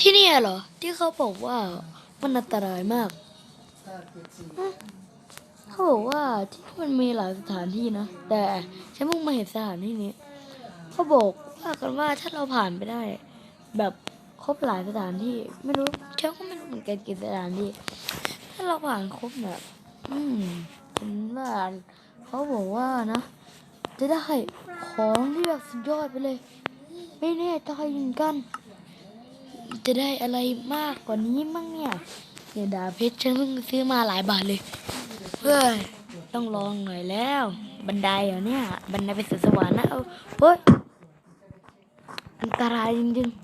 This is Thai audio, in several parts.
ที่เนี่ยเหรอ ที่เขาบอกว่ามันอันตรายมากเขาบอกว่าที่นี่มันมีหลายสถานที่นะ แต่ฉันเพิ่งมาเห็นสถานที่นี้เขาบอกว่ากันว่าถ้าเราผ่านไปได้ แบบครบหลายสถานที่ ไม่รู้ฉันก็ไม่รู้เหมือนกันกี่สถานที่ ถ้าเราผ่านครบแบบอืมเป็นว่าเขาบอกว่านะ จะได้ของที่แบบสุดยอดไปเลย ไม่แน่ใจเหมือนกัน จะได้อะไรมากกว่านี้มั้งเนี่ยเนี่ยดาเพชรฉันเพิ่งซื้อมาหลายบาทเลยเฮ้ยต้องลองหน่อยแล้ว บันไดเหรอเนี่ย บันไดไปสู่สวรรค์นะเอาเฮ้ยอันตรายจริงๆ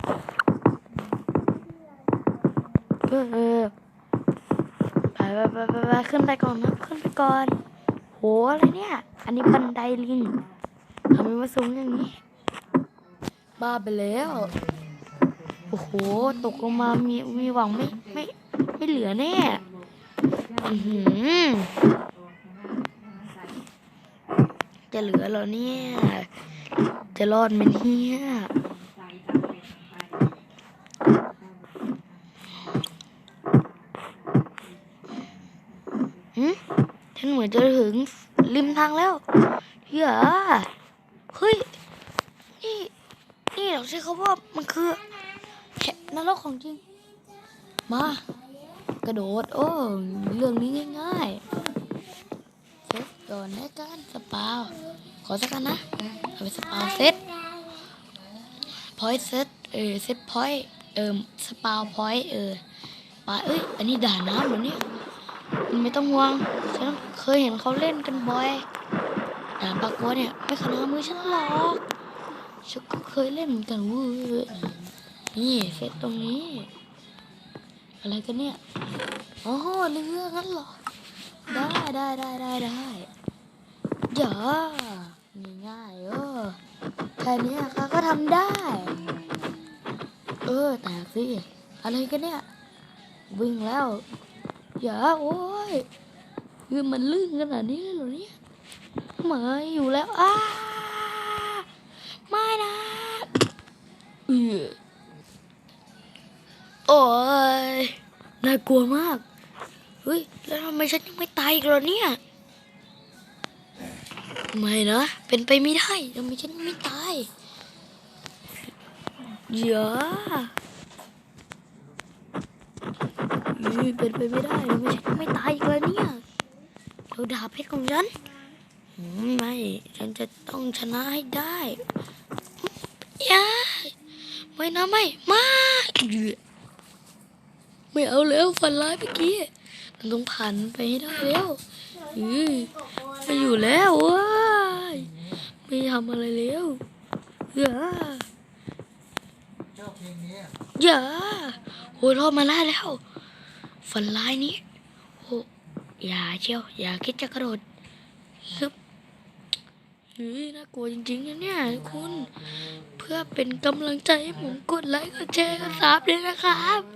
เออเออไปไปไปไปไปขึ้นไปก่อนนะขึ้นไปก่อน โหอะไรเนี่ย อันนี้บันไดลิงทำไมมาสูงอย่างนี้ บ้าไปแล้ว โอ้โห ตกลงมามีมีหวังไม่ไม่ไม่เหลือแน่อือหือจะเหลือเหรอเนี่ย จะรอดไหมเนี่ยหืมฉันเหมือนจะถึงริมทางแล้วเหี้ยเฮ้ย นี่ นี่เราใช้คำว่ามันคือ นรกของจริง มา กระโดด โอ้ เรื่องนี้ง่ายๆเซตก่อนนะกันสปาว ขอสักกันนะเอาไปสปาวเซตพอยเซตเออเซตพอยเออสปาวพอยเออปาเอ้ย อันนี้ด่าน้ำเหรอเนี่ยมันไม่ต้องห่วงฉันเคยเห็นเขาเล่นกันบ่อยด่านปากัวเนี่ยไม่ขนาดมือฉันหรอกฉันก็เคยเล่นเหมือนกันเว้ย นี่เซตตรงนี้ อะไรกันเนี่ยอ๋อเรืองั้นเหรอ ได้ได้ได้ได้ได้อย่าง่ายๆเออแค่เนี้ยข้าก็ทำได้ เออแตกสิอะไรกันเนี่ย วิ่งแล้วอย่าโอ้ยคือมันลื่นขนาดนี้เลยหรอเนี่ยไม่อยู่แล้วอ้าไม่นะเออ น่ากลัวมาก เฮ้ย แล้วทำไมฉันยังไม่ตายอีกเหรอเนี่ย ไม่นะ เป็นไปไม่ได้ทำไมฉันไม่ตายอย่าเฮ้ยเป็นไปไม่ได้ทำไมฉันยังไม่ตายอีกเลยเนี่ยเราดาบเพชรของฉัน ไม่ ฉันจะต้องชนะให้ได้ยาไม่นะไม่ ไม่ ไม่เอาแล้วฝันร้ายเมื่อกี้มันต้องผ่านไปให้ได้แล้วอือไม่อยู่แล้วว้ายไม่ทำอะไรแล้วอย่าอย่าโอ้ยรอดมาได้แล้วฝันร้ายนี้โอ้อย่าเชียวอย่าคิดจะกระโดดฮึบเฮ้ยน่ากลัวจริงๆนะเนี่ยคุณ เพื่อเป็นกำลังใจให้ผมกดไลค์กดแชร์กดซับเลยนะครับ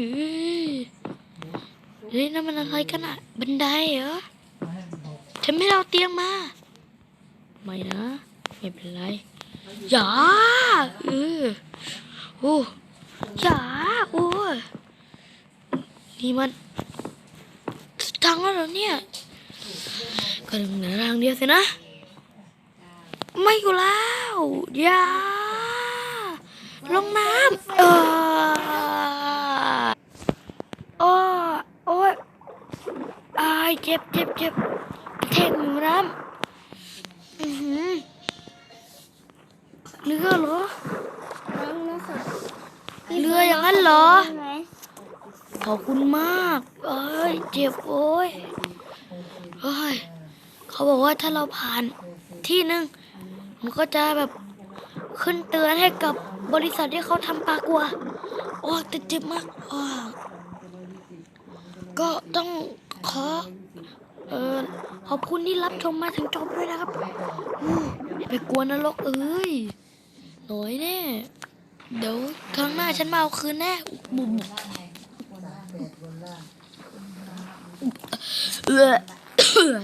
เฮ้ยนั่นมันอะไรกันอะบันไดเหรอฉันไม่เอาเตียงมา ไม่นะ ไม่เป็นไร อย่าเออโอ้อย่าโอ้ยนี่มันสุดทางแล้วเหรอเนี่ยก็ถึงเหนือทางเดียวสินะ ไม่อยู่แล้ว อย่า ลงน้ำเออโอ้โอ้ยอา ยเจ็บเจ็บเจ็บกระเทงอยู่น้ำอือหือเรือเหรอเรืออย่างนั้นเหรอ ขอบคุณมาก เอ้ย เจ็บโอ้ยเอ้ย เขาบอกว่าถ้าเราผ่านที่หนึ่งมันก็จะแบบขึ้นเตือนให้กับบริษัทที่เขาทำปลากัวโอ้ยแต่เจ็บมากอ้าวก็ต้องขอ เออ ขอบคุณที่รับชมมาถึงจบด้วยนะครับอย่าไปกลัวนรกเอ้ยหน่อยแน่ เดี๋ยวครั้งหน้าฉันมาเอาคืนแน่บุบเออ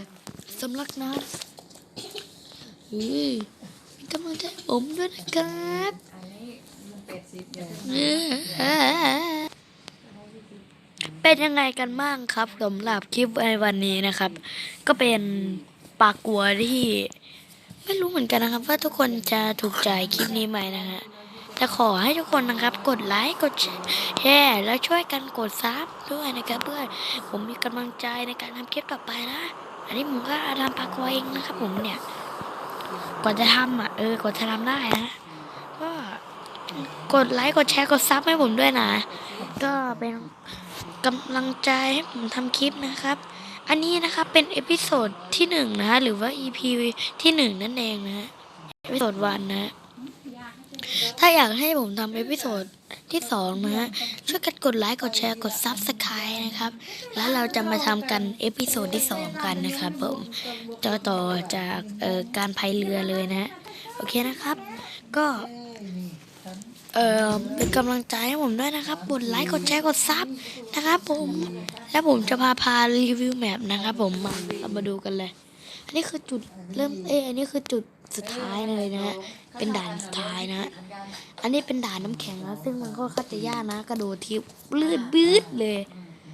สำลักน้ำเฮ้ยกำลังใจผมด้วยนะครับ เป็นยังไงกันบ้างครับสำหรับคลิปในวันนี้นะครับ ก็เป็นปากกัวที่ ไม่รู้เหมือนกันนะครับ ว่าทุกคนจะถูกใจคลิปนี้ไหมนะฮะแต่ขอให้ทุกคนนะครับ กดไลค์กดแชร์แล้วช่วยกันกดซับด้วยนะครับ เพื่อผมมีกำลังใจในการทำคลิปต่อไปนะอันนี้ผมก็ทำปากกัวเองนะครับ ผมเนี่ยกว่าจะทำอะเออกว่าจะทำได้นะก็กดไลค์กดแชร์กดซับให้ผมด้วยนะ ก็เป็น กำลังใจให้ผมทำคลิปนะครับ อันนี้นะครับเป็นเอพิโซดที่หนึ่งนะฮะหรือว่า EP ที่หนึ่งนั่นเองนะฮะเอพิโซดวันนะ ถ้าอยากให้ผมทำเอพิโซดที่สองนะฮะช่วยกันกดไลค์กดแชร์กดซับสไครต์นะครับ แล้วเราจะมาทำกันเอพิโซดที่สองกันนะครับผมจะต่อจากการพายเรือเลยนะฮะโอเคนะครับ ก็ เอ่อเป็นกำลังใจให้ผมด้วยนะครับกดไลค์กดแชร์กดซับนะครับผมแล้วผมจะพาพารีวิวแมปนะครับผมมาเรามาดูกันเลย อันนี้คือจุดเริ่มเอ้ยอันนี้คือจุดสุดท้ายเลยนะฮะเป็นด่านสุดท้ายนะฮะอันนี้เป็นด่านน้ำแข็งนะซึ่งมันก็ค่อนข้างจะยากนะ กระโดดทีลื่นบืดเลย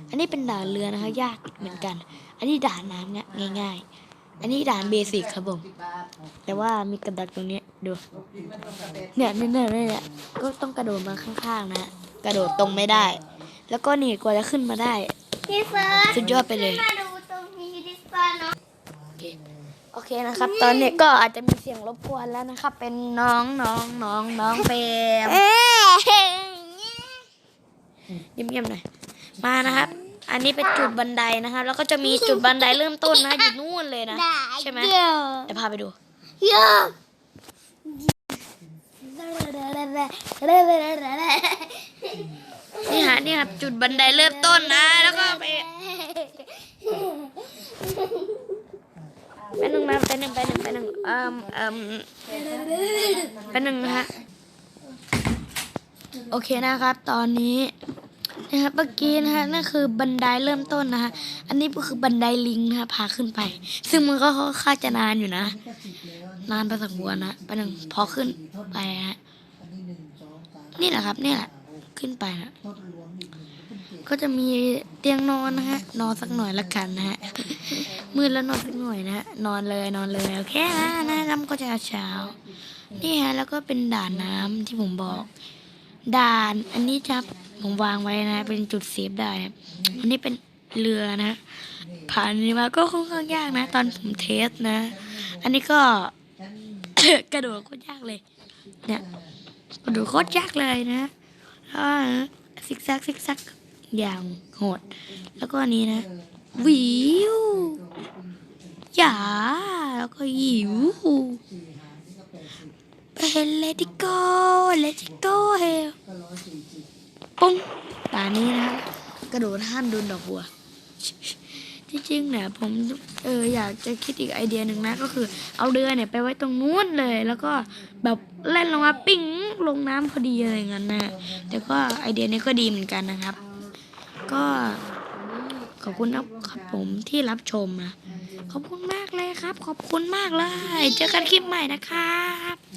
อันนี้เป็นด่านเรือนะคะยากเหมือนกัน อันนี้ด่านน้ำเนี่ยง่าย ๆ อันนี้ด่านเบสิกครับผม แต่ว่ามีกระดักตรงนี้ดู เนี่ยเนี่ยเนี่ยเนี่ยก็ต้องกระโดดมาข้างๆนะ กระโดดตรงไม่ได้ แล้วก็นี่กว่าจะขึ้นมาได้ พี่เฟิร์สสุดยอดไปเลย มาดูตรงนี้ดิฟ้าเนาะโอเคนะครับ ตอนนี้ก็อาจจะมีเสียงรบกวนแล้วนะครับ เป็นน้องน้องน้องน้องเปรมเยี่ยมๆหน่อย มานะครับ อันนี้เป็นจุดบันไดนะครับแล้วก็จะมีจุดบันไดเริ่มต้นนะอยู่นู่นเลยนะ ใช่ไหมเดี๋ยวเดี๋ยวพาไปดูเดี๋ยวนี่ฮะนี่ครับจุดบันไดเริ่มต้นนะ แล้วก็ไปไปหนึ่งนะไปหนึ่งไปหนึ่งไปหนึ่งเอ่มเอ่มไปหนึ่งนะฮะโอเคนะครับ ตอนนี้ นะครับเมื่อกี้นะฮะนั่นคือบันไดเริ่มต้นนะฮะอันนี้ก็คือบันไดลิงนะฮะพาขึ้นไป ซึ่งมันก็ค่าจะนานอยู่นะ นานพอสมควรนะไปหนึ่งพอขึ้นไปฮะนี่แหละครับนี่แหละขึ้นไปนะก็จะมีเตียงนอนนะฮะ นอนสักหน่อยละกันนะฮะมืดแล้วนอนสักหน่อยนะฮะนอนเลยนอนเลยโอเคนะนะน้ำก็จะเช้านี่ฮะแล้วก็เป็นด่านน้ำที่ผมบอก ด่านอันนี้จะ ผมวางไว้นะ เป็นจุดเซฟได้นะอันนี้เป็นเรือนะ ผ่านนี้มาก็ค่อนข้างยากนะ ตอนผมเทสนะ อันนี้ก็ กระโดดโคตรยากเลย เนี่ย กระโดดโคตรยากเลยนะซิกแซกซิกแซกอย่างโหด แล้วก็อันนี้นะ วิวอย่าแล้วก็หิวเป็นเลติโก้เลติโก้เฮ้ ปุ้งตานี้นะกระโดดห้ามโดนดอกบัว ที่จริงเนี่ยผมเอออยากจะคิดอีกไอเดียหนึ่งนะก็คือ เอาเรือเนี่ยไปไว้ตรงนู้นเลย แล้วก็แบบเล่นลงมาปิ้งลงน้ำพอดีอะไรเงี้ยนะแต่ก็ไอเดียนี้ก็ดีเหมือนกันนะครับ ก็ขอบคุณนะครับผมที่รับชมนะขอบคุณมากเลยครับ ขอบคุณมากเลย เจอกันคลิปใหม่นะครับ